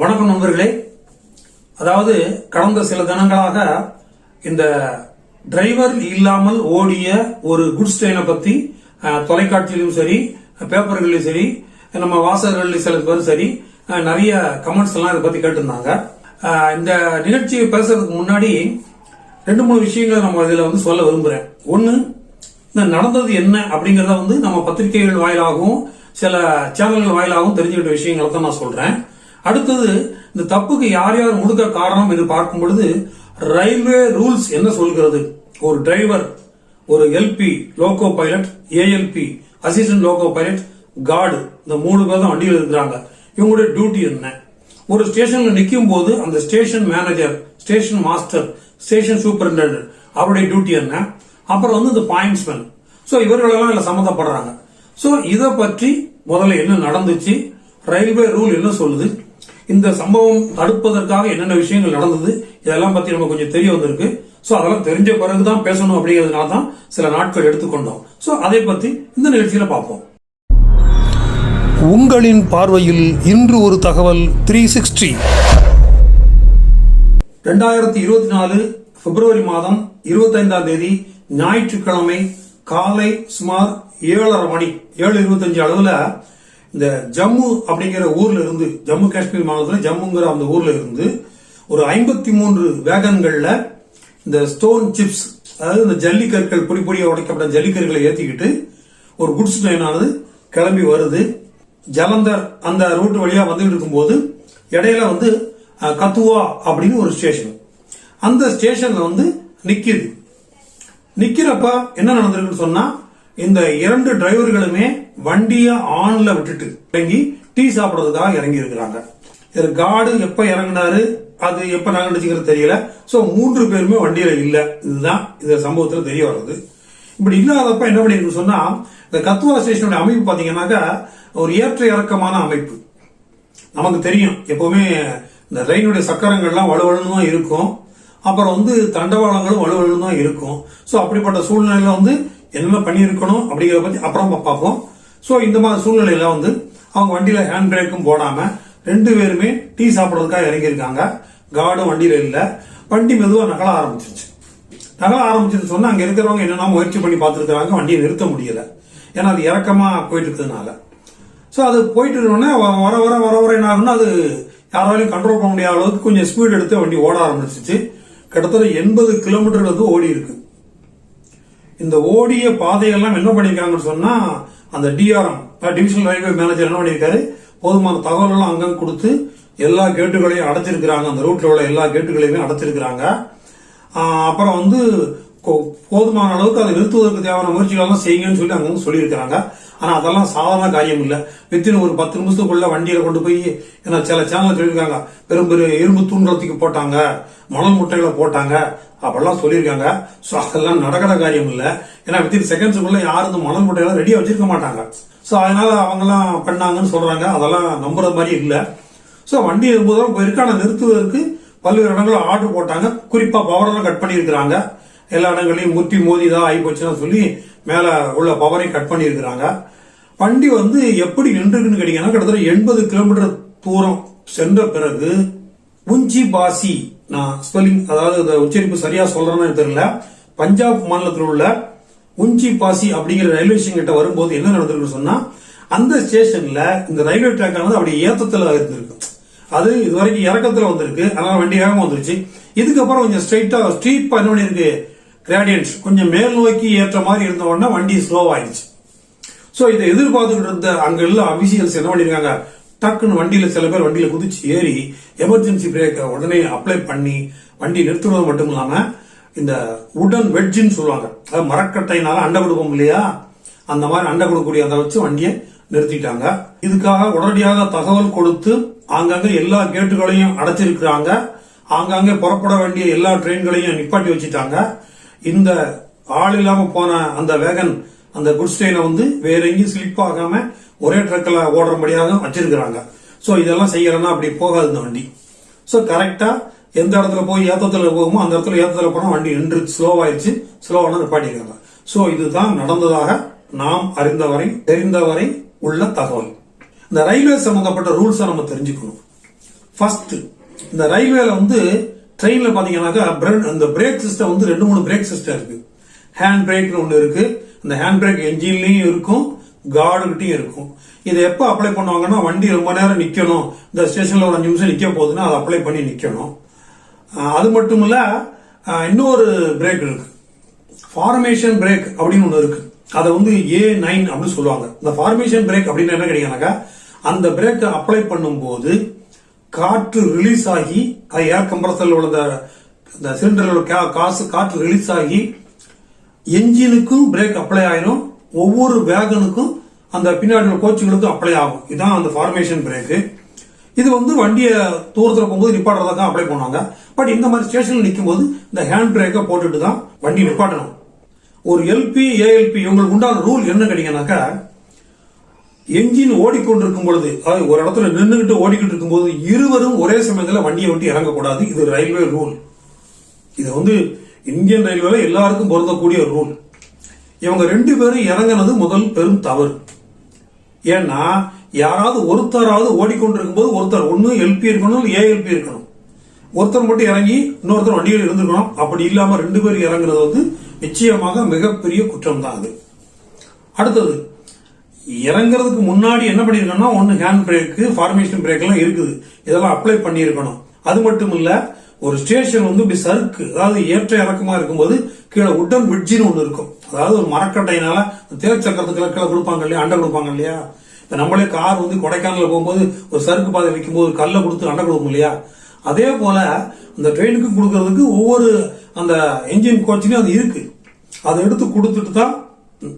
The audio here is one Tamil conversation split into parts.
வணக்கம் நண்பர்களே. அதாவது கடந்த சில தினங்களாக இந்த டிரைவர் இல்லாமல் ஓடிய ஒரு குட்ஸ் ட்ரெயினை பத்தி தொலைக்காட்சியிலும் சரி பேப்பர்களிலும் சரி நம்ம வாசகர்களில் சில பேரும் சரி நிறைய கமெண்ட்ஸ் எல்லாம் இதை பத்தி கேட்டிருந்தாங்க. இந்த நிகழ்ச்சியை பேசுறதுக்கு முன்னாடி ரெண்டு மூணு விஷயங்களை நம்ம இதுல வந்து சொல்ல விரும்புறேன். ஒன்று இந்த நடந்தது என்ன அப்படிங்கறத வந்து நம்ம பத்திரிகைகள் வாயிலாகவும் சில சேனல்கள் வாயிலாகவும் தெரிஞ்சுக்கிட்ட விஷயங்களை தான் நான் சொல்றேன். அடுத்தது இந்த தப்புக்கு யார் யார் முழுக்க காரணம் என்று பார்க்கும் பொழுது ரயில்வே ரூல்ஸ் என்ன சொல்கிறது? ஒரு டிரைவர் ஒரு L P loco pilot A L P assistant loco pilot guard இந்த மூணு பேர் தான் வண்டியில் இருக்கிறாங்க. இவங்களுடைய டியூட்டி என்ன? ஒரு ஸ்டேஷன்ல நிற்கும் போது அந்த station manager station master station superintendent அவருடைய டியூட்டி என்ன? அப்புறம் வந்து இந்த பாயிண்ட்ஸ்மேன் ஸோ இவர்களெல்லாம் இதில் சம்மந்தப்படுறாங்க. ஸோ இதை பற்றி முதல்ல என்ன நடந்துச்சு? ரயில்வே ரூல் என்ன சொல்லுது? இந்த சம்பவம் தடுப்பதற்காக என்னென்ன விஷயங்கள் நடந்தது இதெல்லாம் பத்தி நம்ம கொஞ்சம் தெரிய வந்திருக்கு. சோ அதெல்லாம் தெரிஞ்ச பிறகுதான் பேசணும் அப்படிங்கிறதுனால தான் சில நாட்கள் எடுத்துக்கொண்டோம். சோ அதை பத்தி இந்த நிகழ்ச்சியில பார்ப்போம். உங்களின் பார்வையில் இன்று ஒரு தகவல் த்ரீ சிக்ஸ்டி ரெண்டாயிரத்தி இருபத்தி நாலு பிப்ரவரி மாதம் இருபத்தைந்தாம் தேதி ஞாயிற்றுக்கிழமை காலை சுமார் ஏழரை மணி ஏழு இருபத்தஞ்சு அளவுல இந்த ஜம்மு அப்படிங்கிற ஊர்ல இருந்து ஜம்மு காஷ்மீர் மாநிலத்தில் ஜம்முங்கிற அந்த ஊர்ல இருந்து ஒரு ஐம்பத்தி மூன்று வேகன்கள்ல இந்த ஸ்டோன் சிப்ஸ் அதாவது இந்த ஜல்லிக்கற்கள் பொடி பொடியாக உடைக்கப்பட்ட ஜல்லிக்கற்களை ஏற்றிக்கிட்டு ஒரு குட்ஸ் ட்ரெயினானது கிளம்பி வருது. ஜலந்தர் அந்த ரூட் வழியா வந்துகிட்டு இருக்கும்போது இடையில வந்து கத்துவா அப்படின்னு ஒரு ஸ்டேஷன் அந்த ஸ்டேஷன்ல வந்து நிற்கிது நிக்கிறப்ப என்ன நடந்திருக்குன்னு சொன்னா இந்த இரண்டு டிரைவர்களுமே வண்டிய ஆன்ல விட்டுட்டு இறங்கி டீ சாப்பிடுறதுக்காக இறங்கி இருக்கிறாங்க இதுல காடு எப்ப இறங்குனாரு அது எப்ப நகர்ந்துச்சுங்கிறது தெரியல. சோ மூன்று பேருமே வண்டியில இல்ல. இதுதான் இந்த சம்பவத்துல தெரிய வர்றது. இப்படி இல்லாதப்ப என்ன பண்ணிருக்கு சொன்னா இந்த கத்துவா ஸ்டேஷனுடைய அமைப்பு பாத்தீங்கன்னாக்கா ஒரு ஏற்ற இறக்கமான அமைப்பு. நமக்கு தெரியும். எப்பவுமே இந்த ரயிலுடைய சக்கரங்கள்லாம் வலுவலுன்னு தான் இருக்கும். அப்புறம் வந்து தண்டவாளங்களும் வலுவலுன்னு தான் இருக்கும். சோ அப்படிப்பட்ட சூழ்நிலையில வந்து என்னென்ன பண்ணியிருக்கணும் அப்படிங்கிற பற்றி அப்புறம் பார்ப்போம். ஸோ இந்த மாதிரி சூழ்நிலையில வந்து அவங்க வண்டியில் ஹேண்ட் பிரேக்கும் போடாமல் ரெண்டு பேருமே டீ சாப்பிட்றதுக்காக இறங்கியிருக்காங்க. கார்டும் வண்டியில் இல்லை. வண்டி மெதுவாக நகல ஆரம்பிச்சிருச்சு. நகல ஆரம்பிச்சது சொன்னால் அங்கே இருக்கிறவங்க என்னென்ன முயற்சி பண்ணி பார்த்துருக்காங்க வண்டியை நிறுத்த முடியல. ஏன்னா அது இறக்கமாக போயிட்டு இருக்கிறதுனால. ஸோ அது போயிட்டு இருக்கோன்னே வ- வர வர வர வர என்ன ஆகும்னா அது யாராலையும் கண்ட்ரோல் பண்ண முடியாத அளவுக்கு கொஞ்சம் ஸ்பீட் எடுத்து வண்டி ஓட ஆரம்பிச்சிச்சு கிட்டத்தட்ட எண்பது கிலோமீட்டர் வந்து ஓடி இருக்கு இந்த ஓடிய பாதையெல்லாம் என்ன பண்ணியிருக்காங்கன்னு சொன்னா அந்த டிஆர்எம் டிவிஷனல் ரயில்வே மேனேஜர் என்ன பண்ணியிருக்காரு போதுமான தகவல் எல்லாம் அங்கங்க கொடுத்து எல்லா கேட்டுகளையும் அடைச்சிருக்கிறாங்க. அந்த ரூட்ல உள்ள எல்லா கேட்டுகளையுமே அடைச்சிருக்கிறாங்க. அப்புறம் வந்து போதுமான அளவுக்கு அதை நிறுத்துவதற்கு தேவையான முயற்சிகள் எல்லாம் செய்யுங்கன்னு சொல்லி அவங்க சொல்லியிருக்கிறாங்க. ஆனால் அதெல்லாம் சாதாரண காரியம் இல்லை வித்தின் ஒரு பத்து நிமிஷத்துக்குள்ள வண்டியில் கொண்டு போய் ஏன்னா சில சேனல் சொல்லியிருக்காங்க. பெரும் பெரிய இரும்பு தூண்டுறதுக்கு போட்டாங்க மணல் முட்டைகளை போட்டாங்க அப்படிலாம் சொல்லியிருக்காங்க. ஸோ அதெல்லாம் நடக்கிற காரியம் இல்லை ஏன்னா வித்தின் செகண்ட்ஸுக்குள்ள யாரும் இந்த மணல் முட்டைகளை ரெடியாக வச்சிருக்க மாட்டாங்க. ஸோ அதனால அவங்கெல்லாம் பண்ணாங்கன்னு சொல்றாங்க. அதெல்லாம் நம்புற மாதிரி இல்லை. ஸோ வண்டி ரொம்ப தூரம் போயிருக்கு ஆனால் நிறுத்துவதற்கு பல்வேறு இடங்களில் ஆர்டர் போட்டாங்க. குறிப்பாக பவரெல்லாம் கட் பண்ணியிருக்கிறாங்க. எல்லா இடங்களையும் முத்தி மோதி தான் ஆகிப்போச்சுன்னு சொல்லி மேலே உள்ள பவரை கட் பண்ணியிருக்கிறாங்க. வண்டி வந்து எப்படி நின்றுக்குன்னு கேட்டீங்கன்னா கிட்டத்தட்ட எண்பது கிலோமீட்டர் தூரம் சென்ற பிறகு உஞ்சி பாசி நான் ஸ்பெல்லிங் அதாவது இந்த உச்சரிப்பு சரியாக சொல்கிறேன்னு தெரியல. பஞ்சாப் மாநிலத்தில் உள்ள உஞ்சி பாசி அப்படிங்கிற ரயில்வே ஸ்டேஷன் கிட்ட வரும்போது என்ன நடந்திருக்கு சொன்னா அந்த ஸ்டேஷன்ல இந்த ரயில்வே ட்ராக் ஆனது அப்படி ஏத்தத்துல இருந்திருக்கு அது இது வரைக்கும் இறக்கத்துல வந்திருக்கு. அதனால வண்டி வேகமா வந்துருச்சு. இதுக்கப்புறம் கொஞ்சம் ஸ்ட்ரைட்டா ஸ்ட்ரீட் என்ன பண்ணிருக்கு கிராடியன்ஸ். கொஞ்சம் மேல் நோக்கி ஏற்ற மாதிரி இருந்த உடனே வண்டி ஸ்லோவாயிடுச்சு ஸோ இதை எதிர்பார்த்துக்கிட்டு இருந்த அங்க உள்ள அபிஷியல்ஸ் என்ன பண்ணிருக்காங்க? டக்குன்னு வண்டியில சில பேர் வண்டியில குதிச்சு ஏறி எமர்ஜென்சி பிரேக்கை உடனே அப்ளை பண்ணி வண்டி நிறுத்துறது மட்டும் இல்லாம இந்த உடன் வெட்ஜின்னு சொல்லுவாங்க. அதாவது மரக்கட்டையினால அண்டை கொடுப்போம் இல்லையா? அந்த மாதிரி அண்டை கொடுக்கக்கூடிய அதை வச்சு வண்டியை நிறுத்திட்டாங்க. இதுக்காக உடனடியாக தகவல் கொடுத்து ஆங்காங்க எல்லா கேட்டுகளையும் அடைச்சிருக்கிறாங்க. ஆங்காங்கே புறப்பட வேண்டிய எல்லா ட்ரெயின்களையும் நிப்பாட்டி வச்சுட்டாங்க. இந்த ஆள் இல்லாம போன அந்த வேகன் அந்த குட்ஸ் ட்ரெயினை வந்து வேற எங்கேயும் ஸ்லிப் ஆகாம ஒரே ட்ரக்கில் ஓடுறபடியாக வச்சிருக்கிறாங்க. ஸோ இதெல்லாம் செய்யறேன்னா அப்படி போகாது இந்த வண்டி. ஸோ கரெக்டா எந்த இடத்துல போய் ஏத்தத்தில் போகுமோ அந்த இடத்துல ஏத்தத்தில் போனால் வண்டி நின்று ஸ்லோவாயிருச்சு ஸ்லோவான நிப்பாட்டிருக்காங்க ஸோ இதுதான் நடந்ததாக நாம் அறிந்தவரை தெரிந்தவரை உள்ள தகவல். இந்த ரயில்வே சம்பந்தப்பட்ட ரூல்ஸை நம்ம தெரிஞ்சுக்கணும். ஃபர்ஸ்ட் இந்த ரயில்வேல வந்து ட்ரெயினில் பார்த்தீங்கன்னாக்கா பிர- அந்த பிரேக் சிஸ்டம் வந்து ரெண்டு மூணு பிரேக் சிஸ்டம் இருக்கு. ஹேண்ட் பிரேக்னு ஒன்று இருக்கு. அந்த ஹேண்ட் பிரேக் என்ஜின்லயும் இருக்கும் கார்டுகிட்டையும் இருக்கும். இதை எப்போ அப்ளை பண்ணுவாங்கன்னா வண்டி ரொம்ப நேரம் நிற்கணும் இந்த ஸ்டேஷனில் ஒரு அஞ்சு நிமிஷம் நிற்க போகுதுன்னா அதை அப்ளை பண்ணி நிற்கணும் அது மட்டும் இல்லை இன்னொரு பிரேக் இருக்கு. ஃபார்மேஷன் பிரேக் அப்படின்னு ஒன்று இருக்கு. அதை வந்து ஏ நைன் அப்படின்னு சொல்லுவாங்க. இந்த ஃபார்மேஷன் பிரேக் அப்படின்னு என்ன கிடையாதுனாக்கா அந்த பிரேக்கை அப்ளை பண்ணும்போது காற்று ரிலீஸ் ஆகி அது ஏர் கம்ப்ரஸரில் உள்ள அந்த- இந்த சிலிண்டரில் காசு காற்று ரிலீஸ் ஆகி என்ஜினுக்கும் பிரேக் அப்ளை ஆயிரும். ஒவ்வொரு வேகனுக்கும் அந்த பின்னாடி கோச்சுகளுக்கும் அப்ளை ஆகும். இதுதான் அந்த ஃபார்மேஷன் பிரேக்கு இது வந்து வண்டியை தூரத்தில் போகும்போது நிப்பாட்டுறதுக்காக அப்ளை பண்ணுவாங்க. பட் இந்த மாதிரி ஸ்டேஷனில் நிற்கும் போது இந்த ஹேண்ட் பிரேக்கை போட்டுட்டு தான் வண்டி நிப்பாட்டணும். ஒரு எல்பி ஏஎல்பி இவங்களுக்கு உண்டான ரூல் என்ன கிடைக்கனாக்கா என்ஜின் ஓடிக்கொண்டிருக்கும் பொழுது அதாவது ஒரு இடத்துல நின்றுகிட்டு ஓடிக்கிட்டு இருக்கும்போது இருவரும் ஒரே சமயத்தில் வண்டியை விட்டு இறங்கக்கூடாது. இது ரயில்வே ரூல். இது வந்து இந்தியன் ரயில்வேல எல்லாருக்கும் பொருந்தக்கூடிய ரூல். இவங்க ரெண்டு பேரும் இறங்குனது முதல் பெரும் தவறு. ஏன்னா யாராவது ஒருத்தராவது ஓடிக்கொண்டிருக்கும் போது ஒருத்தர் ஒன்று எல்பி இருக்கணும் ஏஎல்பி இருக்கணும். ஒருத்தர் மட்டும் இறங்கி இன்னொருத்தர் வண்டியில் இருந்திருக்கணும். அப்படி இல்லாம ரெண்டு பேரும் இறங்குறது வந்து நிச்சயமாக மிகப்பெரிய குற்றம் தான் அது. அடுத்தது இறங்குறதுக்கு முன்னாடி என்ன பண்ணிருக்கணும்னா ஒன்று ஹேண்ட் பிரேக்கு ஃபார்மேஷன் பிரேக் எல்லாம் இருக்குது. இதெல்லாம் அப்ளை பண்ணியிருக்கணும். அது மட்டும் இல்ல ஒரு ஸ்டேஷன் வந்து இப்படி சறுக்கு அதாவது ஏற்ற இறக்கமா இருக்கும்போது கீழே உட்டன் பிரிட்ஜின்னு ஒன்று இருக்கும். அதாவது ஒரு மரக்கட்டையினால தேர்ச்சக்கரத்துக்கு கீழே கொடுப்பாங்க இல்லையா அண்டை கொடுப்பாங்க இல்லையா? இப்போ நம்மளே கார் வந்து கொடைக்கானல போகும்போது ஒரு சறுக்கு பாதை வைக்கும் போது கல்லை கொடுத்து அண்டை கொடுக்கும் இல்லையா? அதே போல அந்த ட்ரெயினுக்கு கொடுக்கறதுக்கு ஒவ்வொரு அந்த என்ஜின் கோச்சிலையும் அது இருக்கு. அதை எடுத்து கொடுத்துட்டு தான்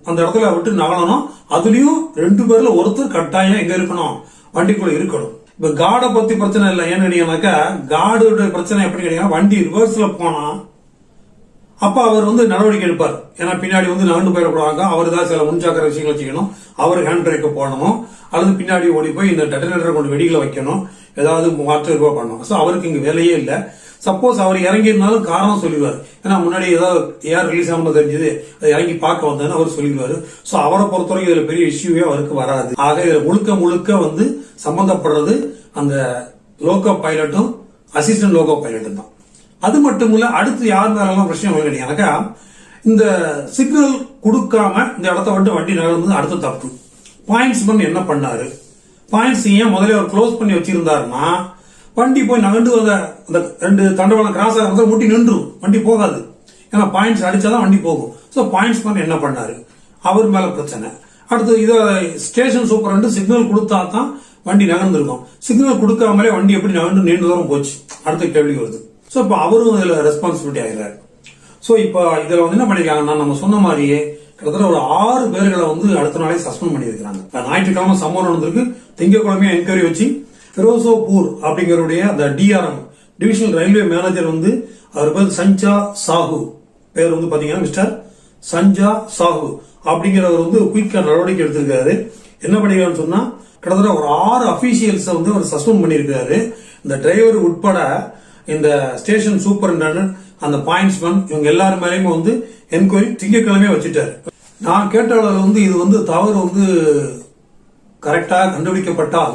அந்த இடத்துல விட்டு நகலணும் அதுலயும் ரெண்டு பேர்ல ஒருத்தர் கட்டாயம் எங்க இருக்கணும்? வண்டிக்குள்ள இருக்கணும். இப்ப காடை பத்தி பிரச்சனை இல்லை. ஏன்னு கேட்டீங்கன்னாக்கா காடோட பிரச்சனை எப்படி கேட்டீங்கன்னா வண்டி ரிவர்ஸ்ல போனா அப்ப அவர் வந்து நடவடிக்கை எடுப்பார். ஏன்னா பின்னாடி வந்து நகர்ந்து போயிடக்கூடாங்க அவர் தான் சில முன்ஜாக்கிர விஷயங்கள் செய்யணும். அவர் ஹேண்ட் பிரேக்கை போடணும். அல்லது பின்னாடி ஓடி போய் இந்த டெட்டனேட்டரை கொண்டு வெடிகளை வைக்கணும். ஏதாவது மாற்று பண்ணணும் ஸோ அவருக்கு இங்க வேலையே இல்லை. சப்போஸ் அவர் இறங்கியிருந்தாலும் காரணம் சொல்லிடுவார். ஏன்னா முன்னாடி ஏதாவது ஏஆர் ரிலீஸ் ஆகணும் தெரிஞ்சது அதை இறங்கி பார்க்க வந்தேன்னு அவர் சொல்லிடுவாரு. ஸோ அவரை பொறுத்தவரைக்கும் இதுல பெரிய இஷ்யூவே அவருக்கு வராது. ஆக இதுல முழுக்க முழுக்க வந்து சம்பந்தப்படுறது அந்த லோகோ பைலட்டும் அசிஸ்டன்ட் லோகோ பைலட்டும் தான். அது மட்டும் இல்ல அடுத்து யார் மேலாம் பிரச்சனை வரும் கேட்டீங்கன்னாக்கா இந்த சிக்னல் கொடுக்காம இந்த இடத்த விட்டு வண்டி நகர்ந்தது அடுத்த தப்பு. பாயிண்ட்ஸ் பண்ணி என்ன பண்ணாரு? பாயிண்ட்ஸ் ஏன் முதல்ல அவர் க்ளோஸ் பண்ணி வச்சிருந்தாருன்னா வண்டி போய் நகர்ந்து வந்த அந்த ரெண்டு தண்டவாளம் கிராஸ் ஆகிறத முட்டி நின்றும் வண்டி போகாது. ஏன்னா பாயிண்ட்ஸ் அடிச்சாதான் வண்டி போகும். ஸோ பாயிண்ட்ஸ் பண்ணி என்ன பண்ணாரு? அவர் மேல பிரச்சனை. அடுத்து இதை ஸ்டேஷன் சூப்பர் சிக்னல் கொடுத்தா தான் வண்டி நகர்ந்துருக்கும். சிக்னல் கொடுக்காமலே வண்டி எப்படி நகர்ந்து நீண்ட தூரம் போச்சு? அடுத்த கேள்வி வருது. ஸோ இப்போ அவரும் இதில் ரெஸ்பான்சிபிலிட்டி ஆகிறாரு ஸோ இப்போ இதில் வந்து என்ன பண்ணியிருக்காங்கன்னா நம்ம சொன்ன மாதிரியே கிட்டத்தட்ட ஒரு ஆறு பேர்களை வந்து அடுத்த நாளே சஸ்பெண்ட் பண்ணியிருக்கிறாங்க. ஞாயிற்றுக்கிழமை சம்பவம் நடந்திருக்கு. திங்கட்கிழமையும் என்கொயரி வச்சு ஃபிரோசோபூர் அப்படிங்கிறவுடைய அந்த டிஆர்எம் டிவிஷனல் ரயில்வே மேனேஜர் வந்து அவர் பேர் சஞ்சா சாஹு பேர் வந்து பாத்தீங்கன்னா மிஸ்டர் சஞ்சா சாஹு அப்படிங்கிறவர் வந்து குயிக்கா நடவடிக்கை எடுத்திருக்காரு. என்ன பண்ணிருக்காருன்னு சொன்னா கிட்டத்தட்ட ஒரு ஆறு அபிஷியல்ஸ் வந்து அவர் சஸ்பெண்ட் பண்ணியிருக்காரு இந்த டிரைவர் உட்பட இந்த ஸ்டேஷன் சூப்பரிண்டென்டன்ட் அந்த பாயிண்ட்ஸ்மேன் இவங்க எல்லாரும் மேலேயுமே வந்து என்கொயரி திங்கக்கிழமையே வச்சுட்டாரு. நான் கேட்ட அளவில் வந்து இது வந்து தவறு வந்து கரெக்டாக கண்டுபிடிக்கப்பட்டால்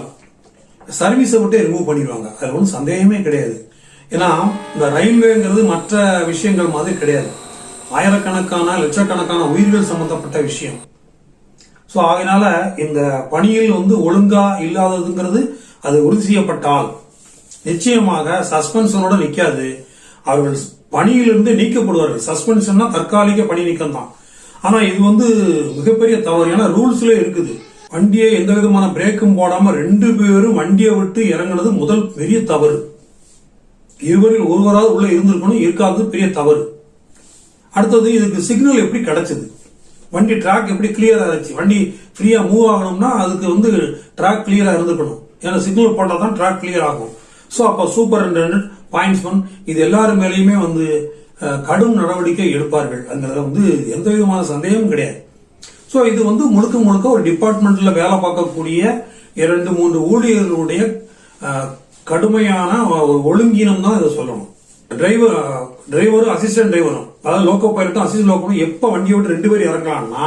சர்வீஸை விட்டே ரிமூவ் பண்ணிடுவாங்க. அதில் ஒன்றும் சந்தேகமே கிடையாது. ஏன்னா இந்த ரயில்வேங்கிறது மற்ற விஷயங்கள் மாதிரி கிடையாது. ஆயிரக்கணக்கான லட்சக்கணக்கான உயிர்கள் சம்பந்தப்பட்ட விஷயம். ஸோ அதனால இந்த பணியில் வந்து ஒழுங்கா இல்லாததுங்கிறது அது உறுதி செய்யப்பட்டால் நிச்சயமாக சஸ்பென்ஷனோட நிற்காது அவர்கள் பணியிலிருந்து நீக்கப்படுவார்கள். சஸ்பென்ஷன்னா தற்காலிக பணி நீக்கம் தான் ஆனால் இது வந்து மிகப்பெரிய தவறு. ஏன்னா ரூல்ஸ்ல இருக்குது. வண்டியை எந்த விதமான பிரேக்கும் போடாம ரெண்டு பேரும் வண்டியை விட்டு இறங்குனது முதல் பெரிய தவறு. இருவரில் ஒருவராவது உள்ள இருந்திருக்கணும் இருக்காதது பெரிய தவறு. அடுத்தது இதுக்கு சிக்னல் எப்படி கிடைச்சது? வண்டி ட்ராக் எப்படி கிளியரா இருந்துச்சு? வண்டி ஃப்ரீயா மூவ் ஆகணும்னா அதுக்கு வந்து ட்ராக் கிளியரா இருந்துக்கணும் ஏன்னா சிக்னல் போட்டால் தான் ட்ராக் கிளியர் ஆகும். ஸோ அப்போ சூப்பரிண்டென்டன்ட் பாயிண்ட்ஸ்மேன் இது எல்லாரும் மேலேயுமே வந்து கடும் நடவடிக்கை எடுப்பார்கள். அங்கிறத வந்து எந்த விதமான சந்தேகமும் கிடையாது. ஸோ இது வந்து முழுக்க முழுக்க ஒரு டிபார்ட்மெண்ட்ல வேலை பார்க்கக்கூடிய இரண்டு மூன்று ஊழியர்களுடைய கடுமையான ஒரு தான் இதை சொல்லணும். டிரைவர் டிரைவரும் அசிஸ்டன்ட் டிரைவரும் அதாவது லோக்கோ பைலட்டும் அசிஸ்டன்ட் லோக்கோவும் எப்ப வண்டியை விட்டு ரெண்டு பேரும் இறங்கலாம்னா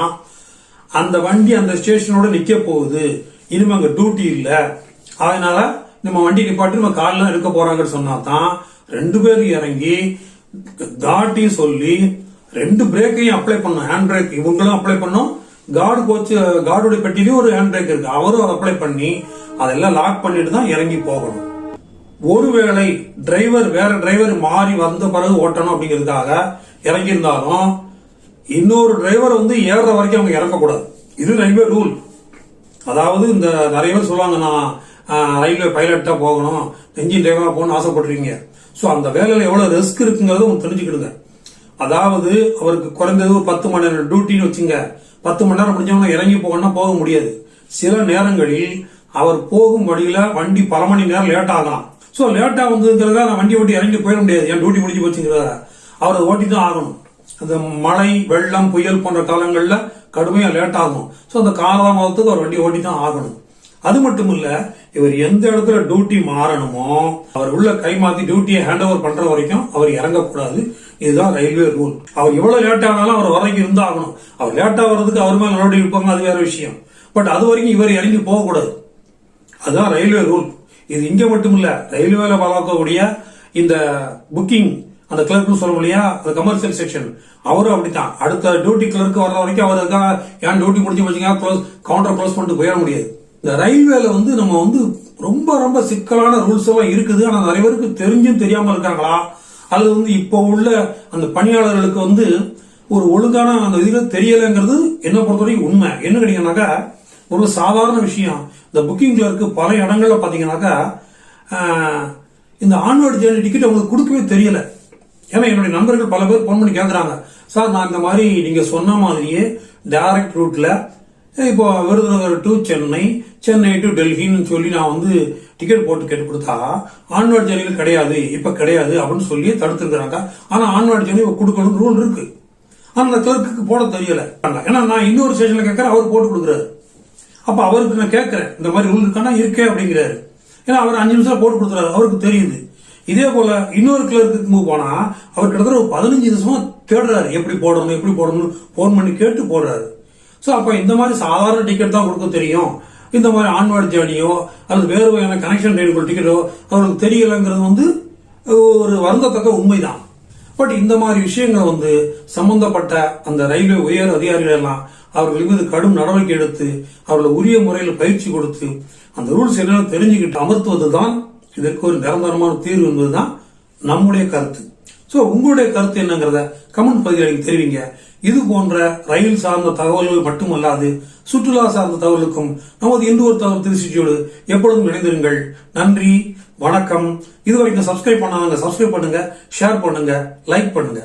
அந்த வண்டி அந்த ஸ்டேஷனோட நிக்க போகுது. இனிமே அங்க டியூட்டி இல்லை. அதனால நம்ம வண்டி நிப்பாட்டி நம்ம கால்லாம் இருக்க போறாங்கன்னு சொன்னா தான் ரெண்டு பேரும் இறங்கி காட்டையும் சொல்லி ரெண்டு பிரேக்கையும் அப்ளை பண்ணும் ஹேண்ட் பிரேக் இவங்களும் அப்ளை பண்ணும் கார்டு கோச்சு கார்டுடைய பெட்டிலையும் ஒரு ஹேண்ட் பிரேக் இருக்கு. அவரும் அதை அப்ளை பண்ணி அதெல்லாம் லாக் பண்ணிட்டு தான் இறங்கி போகணும். ஒருவேளை டிரைவர் வேற டிரைவர் மாறி வந்த பிறகு ஓட்டணும் அப்படிங்கிறதுக்காக இறங்கியிருந்தாலும் இன்னொரு டிரைவர் வந்து ஏறுற வரைக்கும் அவங்க இறக்கக்கூடாது. இது ரயில்வே ரூல் அதாவது இந்த நிறைய பேர் சொல்லுவாங்க நான் ரயில்வே பைலட்டாக போகணும். என்ஜின் டிரைவராக போகணும்னு ஆசைப்படுறீங்க. ஸோ அந்த வேலையில் எவ்வளோ ரிஸ்க் இருக்குங்கிறத தெரிஞ்சுக்கிடுங்க. அதாவது அவருக்கு குறைந்தது ஒரு பத்து மணி நேரம் டியூட்டின்னு வச்சுங்க. பத்து மணி நேரம் முடிஞ்சவங்க இறங்கி போகணும்னா போக முடியாது. சில நேரங்களில் அவர் போகும் வழியில வண்டி பல மணி நேரம் லேட் ஆகலாம். ஸோ லேட்டாக வந்ததுங்கிறத நான் வண்டி ஓட்டி இறங்கி போயிட முடியாது. என் டியூட்டி முடிஞ்சு போச்சுங்கிறதா. அவர் ஓட்டி தான் ஆகணும். அந்த மழை வெள்ளம் புயல் போன்ற காலங்களில் கடுமையாக லேட் ஆகும். ஸோ அந்த காலதாமதத்துக்கு அவர் வண்டி ஓட்டி தான் ஆகணும். அது மட்டும் இல்ல இவர் எந்த இடத்துல டியூட்டி மாறணுமோ அவர் உள்ள கை மாத்தி டியூட்டியை ஹேண்ட் ஓவர் பண்ற வரைக்கும் அவர் இறங்கக்கூடாது. இதுதான் ரயில்வே ரூல். அவர் எவ்வளவு லேட் ஆனாலும் அவர் வரைக்கும் இருந்தாகணும். அவர் லேட் ஆகிறதுக்கு அவர் மேல நடவடிக்கை இருப்பாங்க அது வேற விஷயம். பட் அது வரைக்கும் இவர் இறங்கி போகக்கூடாது. அதுதான் ரயில்வே ரூல். இது இங்க மட்டும் இல்ல ரயில்வேல பார்க்கக்கூடிய இந்த புக்கிங் அந்த கிளர்க்னு சொல்ல இல்லையா அந்த கமர்ஷியல் செக்ஷன் அவரும் அப்படித்தான். அடுத்த டியூட்டி கிளர்க் வர்ற வரைக்கும் அவர் அதுக்காக ஏன் டியூட்டி முடிஞ்சு வச்சுங்க க்ளோஸ் கவுண்டர் க்ளோஸ் பண்ணிட்டு போயிட முடியாது. இந்த ரயில்வேல வந்து நம்ம வந்து ரொம்ப ரொம்ப சிக்கலான ரூல்ஸ் எல்லாம் இருக்குது. ஆனா நிறைய பேருக்கு தெரிஞ்சும் தெரியாம இருக்காங்களா? அல்லது வந்து இப்போ உள்ள அந்த பணியாளர்களுக்கு வந்து ஒரு ஒழுங்கான அந்த இதில் தெரியலைங்கிறது என்ன பொறுத்தவரைக்கும் உண்மை. என்ன கேட்டீங்கன்னாக்கா ஒரு சாதாரண விஷயம். இந்த புக்கிங் கிளர்க்கு பல இடங்கள்ல பார்த்தீங்கன்னாக்கா இந்த ஆன்வர்டு ஜேர்னி டிக்கெட் அவங்களுக்கு கொடுக்கவே தெரியல. ஏன்னா என்னுடைய நண்பர்கள் பல பேர் ஃபோன் பண்ணி கேட்குறாங்க சார் நான் இந்த மாதிரி நீங்கள் சொன்ன மாதிரியே டைரக்ட் ரூட்டில் இப்போ விருதுநகர் டு சென்னை சென்னை டு டெல்லின்னு சொல்லி நான் வந்து டிக்கெட் போட்டு கேட்டு கொடுத்தா ஆன்வாட் ஜேர்னியில் கிடையாது இப்ப கிடையாது அப்படின்னு சொல்லி தடுத்துருக்காங்க ஆனா ஆன்வர்ட் ஜேர்னி கொடுக்கணும் ரூல் இருக்கு. அந்த கிளர்க்கு போட தெரியல. ஏன்னா நான் இன்னொரு ஸ்டேஷன்ல கேட்கறேன் அவர் போட்டு கொடுக்குறாரு. அப்ப அவருக்கு நான் கேட்கறேன் இந்த மாதிரி ரூல் இருக்கானா இருக்கே அப்படிங்கிறாரு. ஏன்னா அவர் அஞ்சு நிமிஷம் போட்டு கொடுத்துறாரு அவருக்கு தெரியுது. இதே போல இன்னொரு கிளர்க்கு மூவ் போனா அவர் கிட்டத்தட்ட ஒரு பதினஞ்சு நிமிஷமா தேடுறாரு எப்படி போடணும் எப்படி போடணும் போன் பண்ணி கேட்டு போடுறாரு. ஸோ அப்போ இந்த மாதிரி சாதாரண டிக்கெட் தான் கொடுக்க தெரியும். இந்த மாதிரி ஆன்வர்ட் ஜேர்னியோ அல்லது வேறு வகையான கனெக்ஷன் ட்ரெயின் டிக்கெட்டோ அவருக்கு தெரியலைங்கிறது வந்து ஒரு வருந்தத்தக்க உண்மைதான். பட் இந்த மாதிரி விஷயங்கள் வந்து சம்பந்தப்பட்ட அந்த ரயில்வே உயர் அதிகாரிகள் எல்லாம் அவர்கள் மீது கடும் நடவடிக்கை எடுத்து அவர்களை உரிய முறையில் பயிற்சி கொடுத்து அந்த ரூல்ஸ் என்னன்னு தெரிஞ்சுக்கிட்டு அமர்த்துவதுதான் இதற்கு ஒரு நிரந்தரமான தீர்வு என்பதுதான் நம்முடைய கருத்து. ஸோ உங்களுடைய கருத்து என்னங்கிறத கமெண்ட் பகுதியில் தெரிவிங்க. இது போன்ற ரயில் சார்ந்த தகவல்கள் மட்டுமல்லாது சுற்றுலா சார்ந்த தகவலுக்கும் நமது இந்து ஒரு தகவல் திருச்சியோடு எப்பொழுதும் இணைந்திருங்கள். நன்றி வணக்கம். இதுவரைக்கும் சப்ஸ்கிரைப் பண்ணாதவங்க சப்ஸ்கிரைப் பண்ணுங்க ஷேர் பண்ணுங்க லைக் பண்ணுங்க.